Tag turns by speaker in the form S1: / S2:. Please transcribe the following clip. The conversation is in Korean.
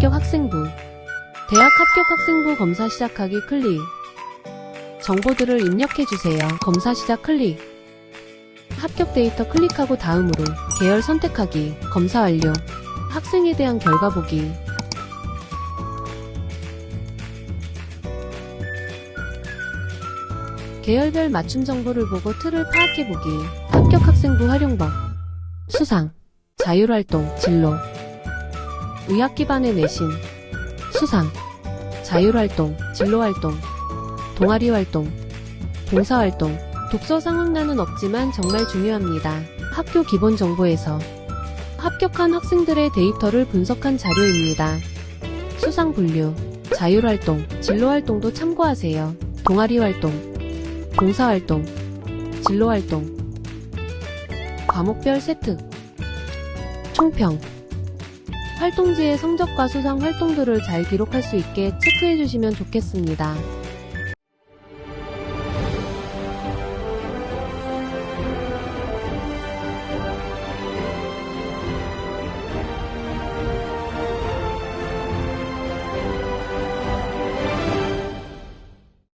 S1: 합격 학생부. 대학 합격 학생부 검사 시작하기 클릭. 정보들을 입력해주세요. 검사 시작 클릭. 합격 데이터 클릭하고 다음으로 계열 선택하기 검사 완료. 학생에 대한 결과 보기. 계열별 맞춤 정보를 보고 틀을 파악해보기. 합격 학생부 활용법. 수상. 자율활동. 진로 의학 기반의 내신 수상 자율활동 진로활동 동아리활동 봉사활동 독서 상황란은 없지만 정말 중요합니다. 학교 기본 정보에서 합격한 학생들의 데이터를 분석한 자료입니다. 수상 분류, 자율활동, 진로활동도 참고하세요. 동아리활동, 봉사활동, 진로활동, 과목별 세특, 총평, 활동지의 성적과 수상 활동도를 잘 기록할 수 있게 체크해 주시면 좋겠습니다.